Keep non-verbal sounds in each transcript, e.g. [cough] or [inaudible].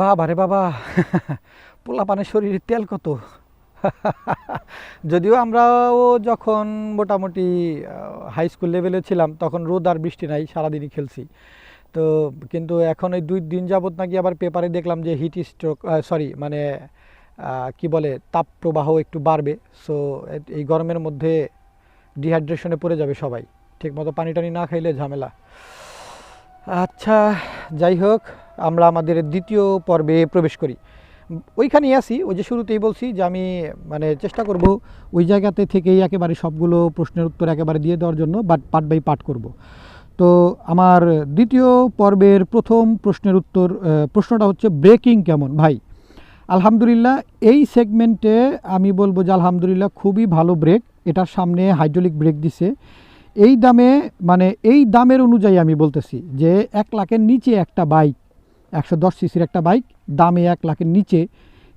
বাবা রে বাবা, পোলাপানের শরীরে তেল কত? যদিও আমরাও যখন মোটামুটি হাই স্কুল লেভেলে ছিলাম, তখন রোদ আর বৃষ্টি নাই, সারাদিনই খেলছি। তো কিন্তু এখন এই দুই দিন যাবত নাকি আবার পেপারে দেখলাম যে হিট স্ট্রোক সরি মানে কি বলে তাপ প্রবাহ একটু বাড়বে। সো এই গরমের মধ্যে ডিহাইড্রেশনে পড়ে যাবে সবাই। ঠিকমতো পানি টানি না খাইলে ঝামেলা। আচ্ছা যাই হোক আমরা আমাদের দ্বিতীয় পর্বে প্রবেশ করি। ওইখানেই আছি, ওই যে শুরুতেই বলছি যে আমি মানে চেষ্টা করব ওই জায়গাতে থেকেই একেবারে সবগুলো প্রশ্নের উত্তর একেবারে দিয়ে দেওয়ার জন্য বাট পার্ট বাই পার্ট করব। তো আমার দ্বিতীয় পর্বের প্রথম প্রশ্নের উত্তর প্রশ্নটা হচ্ছে ব্রেকিং কেমন? ভাই, আলহামদুলিল্লাহ এই সেগমেন্টে আমি বলব যে আলহামদুলিল্লাহ খুবই ভালো ব্রেক এটার সামনে হাইড্রোলিক ব্রেক দিছে। এই দামে মানে এই দামের অনুযায়ী আমি বলতেছি যে এক লাখের নিচে একটা বাইক একশো দশ সিসির একটা বাইক, দামে এক লাখের নিচে।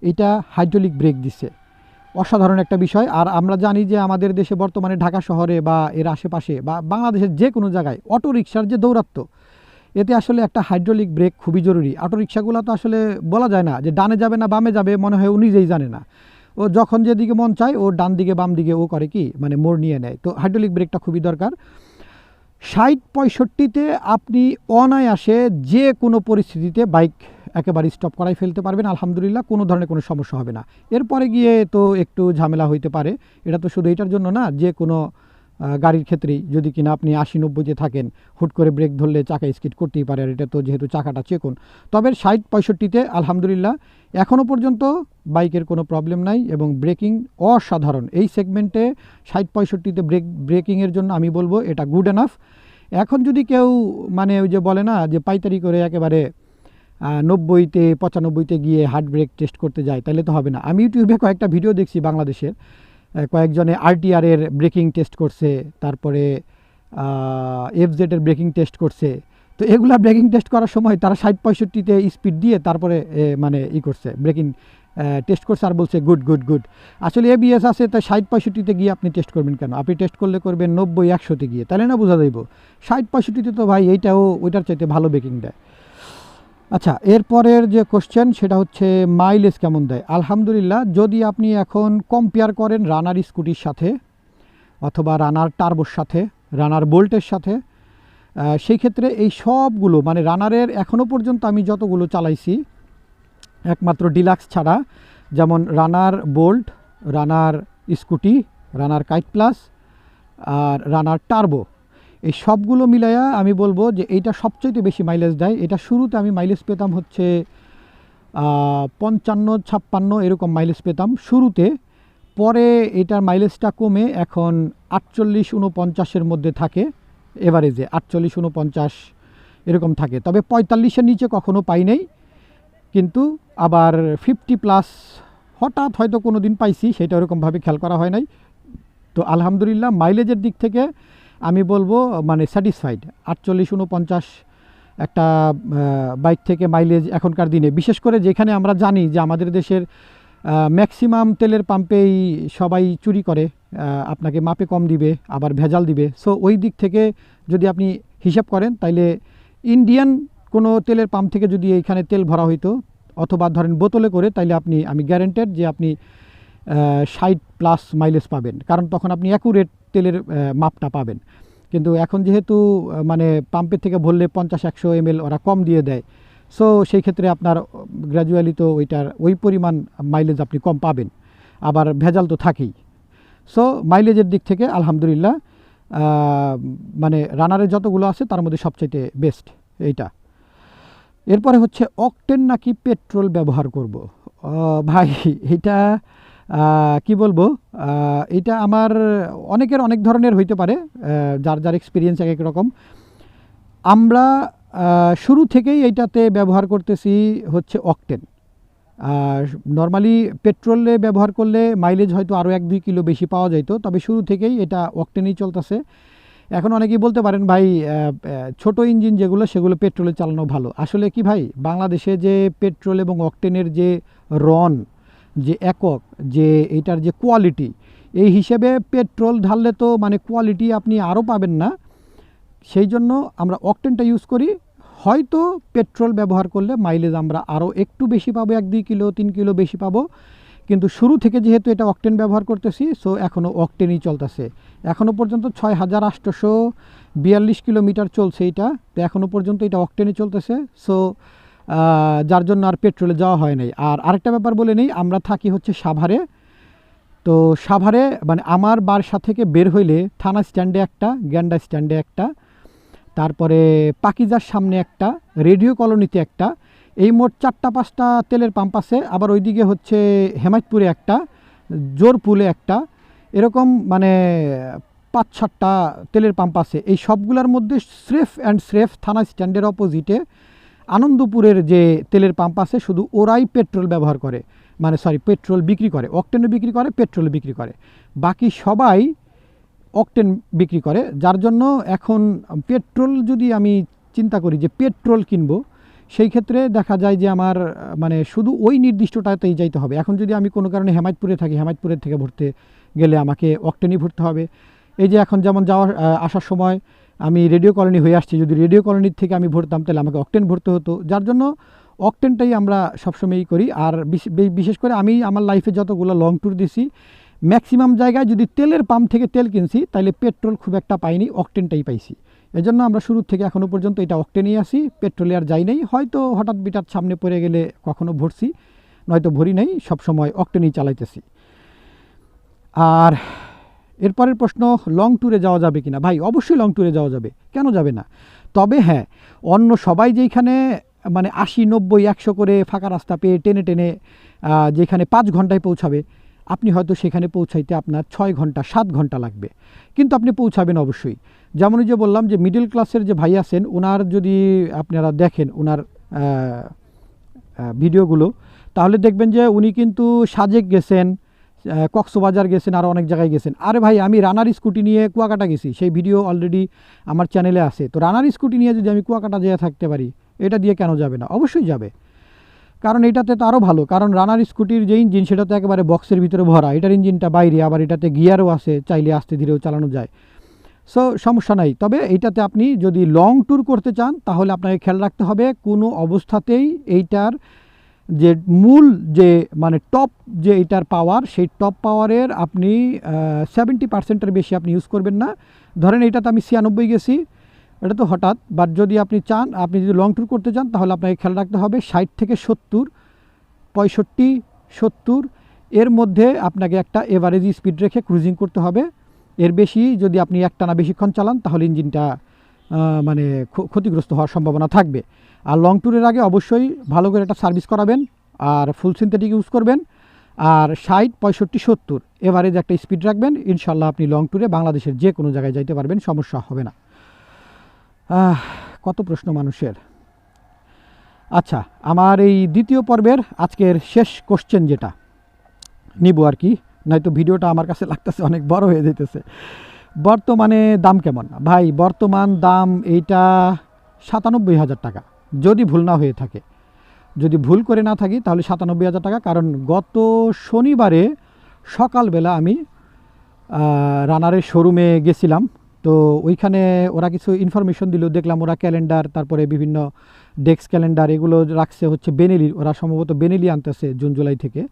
এটা হাইড্রোলিক ব্রেক দিছে। অসাধারণ একটা বিষয়। আর আমরা জানি যে আমাদের দেশে বর্তমানে ঢাকা শহরে বা এর আশেপাশে বা বাংলাদেশের যে কোনো জায়গায় অটো রিক্সার যে দৌরাত্ম এতে আসলে একটা হাইড্রোলিক ব্রেক খুবই জরুরি। অটো রিক্সাগুলো তো আসলে বলা যায় না যে ডানে যাবে না বামে যাবে, মনে হয় ও নিজেই জানে না। ও যখন যেদিকে মন চায়, ও ডান দিকে বাম দিকে ও করে কি? মানে মোড় নিয়ে নেয়। তো হাইড্রোলিক ব্রেকটা খুবই দরকার। ষাট পঁয়ষট্টিতে আপনি অনায়াসে যে কোনো পরিস্থিতিতে বাইক একেবারে স্টপ করাই ফেলতে পারবেন। আলহামদুলিল্লাহ, কোনো ধরনের কোনো সমস্যা হবে না। এরপরে গিয়ে তো একটু ঝামেলা হইতে পারে। এটা তো শুধু এটার জন্য না, যে কোনো গাড়ির ক্ষেত্রেই। যদি কিনা আপনি আশি নব্বইতে থাকেন, হুট করে ব্রেক ধরলে চাকা স্কিড করতেই পারে, আর এটা তো যেহেতু চাকাটা চেকুন। তবে ষাট পঁয়ষট্টিতে আলহামদুলিল্লাহ এখনও পর্যন্ত বাইকের কোনো প্রবলেম নাই এবং ব্রেকিং অসাধারণ। এই সেগমেন্টে ষাট পঁয়ষট্টিতে ব্রেক, ব্রেকিংয়ের জন্য আমি বলব এটা গুড এনাফ। এখন যদি কেউ মানে ওই যে বলে না, যে পাইতারি করে একেবারে নব্বইতে, পঁচানব্বইতে গিয়ে হার্ট ব্রেক টেস্ট করতে যায়, তাহলে তো হবে না। আমি ইউটিউবে কয়েকটা ভিডিও দেখছি বাংলাদেশের। কয়েকজনে আরটিআর এর ব্রেকিং টেস্ট করছে, তারপরে এফজেড এর ব্রেকিং টেস্ট করছে। তো এগুলা ব্রেকিং টেস্ট করার সময় তারা ষাট পঁয়ষট্টিতে স্পিড দিয়ে তারপরে মানে ই করছে ব্রেকিং টেস্ট করছে আর বলছে গুড গুড গুড আসলে এবিএস আছে, তাই ষাট পঁয়ষট্টিতে গিয়ে আপনি টেস্ট করবেন কেন? আপনি টেস্ট করলে করবেন নব্বই, একশোতে গিয়ে, তাহলে না বোঝা যাইব? ষাট পঁয়ষট্টিতে তো ভাই, এইটাও, ওইটার চাইতে ভালো ব্রেকিং দেয়। আচ্ছা এরপরের যে কোশ্চেন সেটা হচ্ছে মাইলেজ কেমন দেয়? আলহামদুলিল্লাহ, যদি আপনি এখন কম্পেয়ার করেন রানার স্কুটির সাথে অথবা রানার টার্বোর সাথে রানার বোল্টের সাথে সেই ক্ষেত্রে এই সবগুলো মানে রানারের এখনও পর্যন্ত আমি যতগুলো চালাইছি, একমাত্র ডিলাক্স ছাড়া, যেমন Runner Bolt Runner Scooty Runner Kite plus আর রানার টার্বো এই সবগুলো মিলাইয়া আমি বলব যে এইটা সবচেয়ে বেশি মাইলেজ দেয়। এটা শুরুতে আমি মাইলেজ পেতাম হচ্ছে পঞ্চান্ন, ছাপ্পান্ন এরকম মাইলেজ পেতাম শুরুতে। পরে এটার মাইলেজটা কমে এখন আটচল্লিশ উনপঞ্চাশের মধ্যে থাকে এভারেজে আটচল্লিশ উনপঞ্চাশ এরকম থাকে। তবে পঁয়তাল্লিশের নিচে কখনো পাই নাই, কিন্তু আবার ফিফটি প্লাস হঠাৎ হয়তো কোনো দিন পাইছি, সেটা ওরকমভাবে খেয়াল করা হয় নাই। তো আলহামদুলিল্লাহ মাইলেজের দিক থেকে আমি বলব মানে স্যাটিসফাইড আটচল্লিশ উনপঞ্চাশ একটা বাইক থেকে মাইলেজ এখনকার দিনে। বিশেষ করে যেখানে আমরা জানি যে আমাদের দেশের ম্যাক্সিমাম তেলের পাম্পেই সবাই চুরি করে আপনাকে মাপে কম দিবে, আবার ভেজাল দিবে। সো ওই দিক থেকে যদি আপনি হিসাব করেন, তাইলে ইন্ডিয়ান কোনো তেলের পাম্প থেকে যদি এইখানে তেল ভরা হইতো, অথবা ধরেন বোতলে করে, তাইলে আপনি, আমি গ্যারেন্টেড যে আপনি ষাট প্লাস মাইলেজ পাবেন। কারণ তখন আপনি অ্যাকুরেট তেলের মাপটা পাবেন। কিন্তু এখন যেহেতু মানে পাম্পের থেকে ভরলে পঞ্চাশ, একশো এম ওরা কম দিয়ে দেয়। সো সেই ক্ষেত্রে আপনার গ্র্যাজুয়ালি তো ওইটার ওই পরিমাণ মাইলেজ আপনি কম পাবেন। আবার ভেজাল তো থাকেই। সো মাইলেজের দিক থেকে আলহামদুলিল্লাহ মানে রানারের যতগুলো আছে, তার মধ্যে সবচাইতে বেস্ট এইটা। এরপরে হচ্ছে অকটেন নাকি পেট্রোল ব্যবহার করব? ভাই এটা কি বলব? এটা আমার অনেকের অনেক ধরনের হইতে পারে যার যার এক্সপিরিয়েন্স এক এক রকম। আমরা শুরু থেকেই এইটাতে ব্যবহার করতেছি হচ্ছে অকটেন নর্মালি পেট্রোলে ব্যবহার করলে মাইলেজ হয়তো আরও এক দুই কিলো বেশি পাওয়া যাইতো, তবে শুরু থেকেই এটা অকটেনই চলতেছে। এখন অনেকেই বলতে পারেন, ভাই ছোট ইঞ্জিন যেগুলো, সেগুলো পেট্রোলে চালানো ভালো। আসলে কি ভাই, বাংলাদেশে যে পেট্রোল এবং অকটেনের যে রন যে একক, যে এটার যে কোয়ালিটি এই হিসেবে পেট্রোল ঢাললে তো মানে কোয়ালিটি আপনি আরও পাবেন না। সেই জন্য আমরা অকটেনটা ইউজ করি। হয়তো পেট্রোল ব্যবহার করলে মাইলেজ আমরা আরও একটু বেশি পাবো, এক দুই কিলো, তিন কিলো বেশি পাবো। কিন্তু শুরু থেকে যেহেতু এটা অকটেন ব্যবহার করতেছি সো এখনও অকটেনই চলতেছে। এখনও পর্যন্ত ছয় হাজার আটশোশো বিয়াল্লিশ কিলোমিটার চলছে এটা। তো এখনও পর্যন্ত এটা অকটেনে চলতেছে। সো যার জন্য আর পেট্রোলে যাওয়া হয় নাই। আর আরেকটা ব্যাপার বলে নেই, আমরা থাকি হচ্ছে সাভারে। তো সাভারে মানে আমার বাসা থেকে বের হইলে থানা স্ট্যান্ডে একটা, গ্যান্ডা স্ট্যান্ডে একটা, তারপরে পাকিজার সামনে একটা, রেডিও কলোনিতে একটা, এই মোট চারটা পাঁচটা তেলের পাম্প আছে। আবার ওইদিকে হচ্ছে হেমায়তপুরে একটা, জোরপুলে একটা, এরকম মানে পাঁচ সাতটা তেলের পাম্প আছে। এই সবগুলোর মধ্যে স্রেফ অ্যান্ড স্রেফ থানা স্ট্যান্ডের অপোজিটে আনন্দপুরের যে তেলের পাম্প আছে, শুধু ওরাই পেট্রোল ব্যবহার করে। মানে সরি পেট্রোল বিক্রি করে। অকটেনও বিক্রি করে, পেট্রোল বিক্রি করে। বাকি সবাই অকটেন বিক্রি করে, যার জন্য এখন পেট্রোল যদি আমি চিন্তা করি যে পেট্রোল কিনবো, সেই ক্ষেত্রে দেখা যায় যে আমার মানে শুধু ওই নির্দিষ্টটাতেই যাইতে হবে। এখন যদি আমি কোনো কারণে হেমায়তপুরে থাকি, হেমায়তপুরের থেকে ভরতে গেলে আমাকে অকটেনই ভরতে হবে। এই যে এখন যেমন যাওয়ার আসার সময় আমি রেডিও কলোনি হয়ে আসছি। যদি রেডিও কলোনির থেকে আমি ভরতাম, তাহলে আমাকে অকটেন ভরতে হতো। যার জন্য অকটেনটাই আমরা সবসময়ই করি। আর বিশেষ করে আমি আমার লাইফে যতগুলো লং ট্যুর দিছি ম্যাক্সিমাম জায়গায় যদি তেলের পাম্প থেকে তেল কিনছি, তাহলে পেট্রোল খুব একটা পাইনি, অকটেনটাই পাইছি। এজন্য আমরা শুরু থেকে এখনও পর্যন্ত এটা অকটেনই আসি পেট্রোলে আর যাই নাই। হয়তো হঠাৎ বিটার সামনে পড়ে গেলে কখনো ভরছি, নয়তো ভরি নাই, সবসময় অকটেনই চালাইতেছি। আর এরপরের প্রশ্ন লং ট্যুরে যাওয়া যাবে কিনা? ভাই, অবশ্যই লং ট্যুরে যাওয়া যাবে। কেন যাবে না? তবে হ্যাঁ অন্য সবাই যেখানে মানে আশি, নব্বই, একশো করে ফাঁকা রাস্তা পেয়ে টেনে টেনে যেখানে পাঁচ ঘন্টায় পৌঁছাবে, আপনি হয়তো সেখানে পৌঁছাইতে আপনার ছয় ঘণ্টা, সাত ঘণ্টা লাগবে। কিন্তু আপনি পৌঁছাবেন অবশ্যই। যেমন যে বললাম যে মিডল ক্লাসের যে ভাই আছেন ওনার যদি আপনারা দেখেন ওনার ভিডিওগুলো, তাহলে দেখবেন যে উনি কিন্তু সাজেক গেছেন কক্সবাজার গেছেন আরও অনেক জায়গায় গেছেন। আরে ভাই, আমি রানার স্কুটি নিয়ে কুয়াকাটা গেছি, সেই ভিডিও অলরেডি আমার চ্যানেলে আছে। তো রানার স্কুটি নিয়ে যদি আমি কুয়াকাটা যেয়ে থাকতে পারি, এটা দিয়ে কেন যাবে না? অবশ্যই যাবে। কারণ এটাতে তো আরও ভালো, কারণ রানার স্কুটির যে ইঞ্জিন সেটা তো একেবারে বক্সের ভিতরে ভরা। এটার ইঞ্জিনটা বাইরে, আবার এটাতে গিয়ারও আছে, চাইলে আস্তে ধীরেও চালানো যায়। সো সমস্যা নাই। তবে এইটাতে আপনি যদি লং ট্যুর করতে চান, তাহলে আপনাকে খেয়াল রাখতে হবে, কোনো অবস্থাতেই এইটার যে মূল যে মানে টপ যে এটার পাওয়ার সেই টপ পাওয়ারের আপনি সেভেন্টি পার্সেন্টের বেশি আপনি ইউজ করবেন না। ধরেন এইটাতে আমি ছিয়ানব্বই গেছি, এটা তো হঠাৎ। বাট যদি আপনি চান, আপনি যদি লং ট্যুর করতে চান, তাহলে আপনাকে খেয়াল রাখতে হবে ষাট থেকে সত্তর, পঁয়ষট্টি, সত্তর, এর মধ্যে আপনাকে একটা এভারেজ স্পিড রেখে ক্রুজিং করতে হবে। এর বেশি যদি আপনি একটানা বেশিক্ষণ চালান, তাহলে ইঞ্জিনটা মানে ক্ষতিগ্রস্ত হওয়ার সম্ভাবনা থাকবে। আর লং ট্যুরের আগে অবশ্যই ভালো করে একটা সার্ভিস করাবেন আর ফুল সিনথেটিক ইউজ করবেন। আর ষাট, পঁয়ষট্টি, সত্তর এভারেজ একটা স্পিড রাখবেন। ইনশাল্লাহ আপনি লং ট্যুরে বাংলাদেশের যে কোনো জায়গায় যাইতে পারবেন, সমস্যা হবে না। কত প্রশ্ন মানুষের। আচ্ছা আমার এই দ্বিতীয় পর্বের আজকের শেষ কোশ্চেন যেটা, নিব আর কি। নয়তো ভিডিওটা আমার কাছে লাগতেছে, অনেক বড় হয়ে যেতেছে বর্তমানে দাম কেমন? ভাই, বর্তমান দাম এইটা সাতানব্বই হাজার টাকা। যদি ভুল না হয়ে থাকে। যদি ভুল করে না থাকি, তাহলে সাতানব্বই হাজার টাকা। কারণ গত শনিবারে সকালবেলা আমি রানারের শোরুমে গেছিলাম। তো ওইখানে ওরা কিছু ইনফরমেশন দিল, দেখলাম ওরা ক্যালেন্ডার তারপরে বিভিন্ন ডেস্ক ক্যালেন্ডার এগুলো রাখছে হচ্ছে বেনেলি ওরা সম্ভবত বেনেলি আনতেছে জুন, জুলাই থেকে।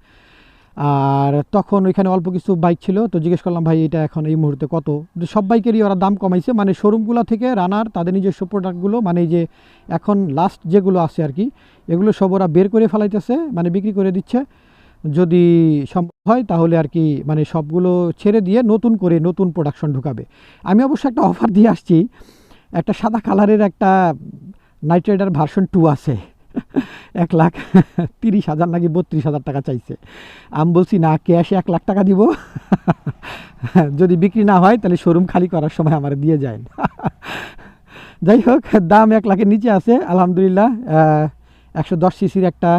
আর তখন ওইখানে অল্প কিছু বাইক ছিল, তো জিজ্ঞেস করলাম, ভাই, এটা এখন এই মুহূর্তে কত? সব বাইকেরই ওরা দাম কমাইছে। মানে শোরুমগুলো থেকে রানার তাদের নিজস্ব প্রোডাক্টগুলো মানে যে এখন লাস্ট যেগুলো আছে আর কি, এগুলো সব ওরা বের করে ফেলাইতেছে মানে বিক্রি করে দিচ্ছে। যদি সম্ভব হয়, তাহলে আর কি মানে সবগুলো ছেড়ে দিয়ে নতুন করে নতুন প্রোডাকশন ঢুকাবে। আমি অবশ্য একটা অফার দিয়ে আসছি, একটা সাদা কালারের একটা নাইট রাইডার ভার্সন টু আছে। এক লাখ [laughs] তিরিশ হাজার নাকি বত্রিশ হাজার টাকা চাইছে। আমি বলছি, না ক্যাশে এক লাখ টাকা দিব। [laughs] যদি বিক্রি না হয়, তাহলে শোরুম খালি করার সময় আমার দিয়ে যায় [laughs] যাই হোক, দাম এক লাখের নিচে আছে, আলহামদুলিল্লাহ। একশো দশ সিসির একটা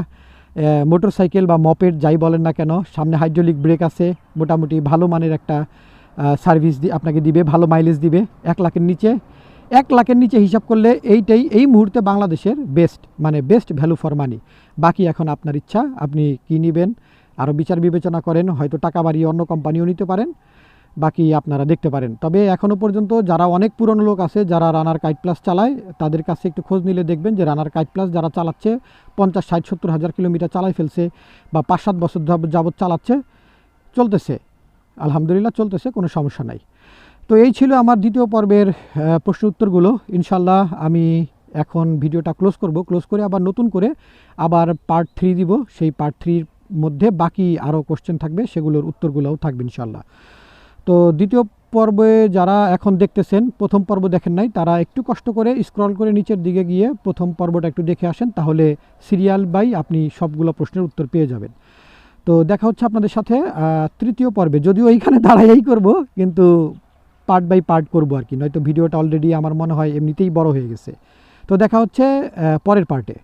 মোটর সাইকেল বা মপেড যাই বলেন না কেন, সামনে হাইড্রোলিক ব্রেক আছে, মোটামুটি ভালো মানের একটা সার্ভিস আপনাকে দিবে, ভালো মাইলেজ দিবে। এক লাখের নিচে। এক লাখের নিচে হিসাব করলে এইটাই, এই মুহূর্তে বাংলাদেশের বেস্ট মানে বেস্ট ভ্যালু ফর মানি বাকি এখন আপনার ইচ্ছা, আপনি কী নেবেন আরও বিচার বিবেচনা করেন, হয়তো টাকা বাড়িয়ে অন্য কোম্পানিও নিতে পারেন, বাকি আপনারা দেখতে পারেন। তবে এখনও পর্যন্ত যারা অনেক পুরনো লোক আছে, যারা রানার কাইট প্লাস চালায়, তাদের কাছে একটু খোঁজ নিলে দেখবেন যে রানার কাইট প্লাস যারা চালাচ্ছে, পঞ্চাশ, ষাট, সত্তর হাজার কিলোমিটার চালাই ফেলছে বা পাঁচ, সাত বছর যাবৎ চালাচ্ছে, চলতেছে। আলহামদুলিল্লাহ, চলতেছে, কোনো সমস্যা নাই। তো এই ছিল আমার দ্বিতীয় পর্বের প্রশ্ন উত্তরগুলো। ইনশাল্লাহ আমি এখন ভিডিওটা ক্লোজ করব। ক্লোজ করে আবার নতুন করে আবার পার্ট থ্রি দিব। সেই পার্ট থ্রির মধ্যে বাকি আরও কোশ্চেন থাকবে, সেগুলোর উত্তরগুলোও থাকবে ইনশাল্লাহ তো দ্বিতীয় পর্বে যারা এখন দেখতেছেন, প্রথম পর্ব দেখেন নাই, তারা একটু কষ্ট করে স্ক্রল করে নিচের দিকে গিয়ে প্রথম পর্বটা একটু দেখে আসেন, তাহলে সিরিয়াল বাই আপনি সবগুলো প্রশ্নের উত্তর পেয়ে যাবেন। তো দেখা হচ্ছে আপনাদের সাথে তৃতীয় পর্বে। যদিও এইখানে দাঁড়াইয়াই করব, কিন্তু পার্ট বাই পার্ট করব আর কি। নয়তো ভিডিওটা অলরেডি আমার মনে হয় এমনিতেই বড় হয়ে গেছে। তো দেখা হচ্ছে পরের পার্টে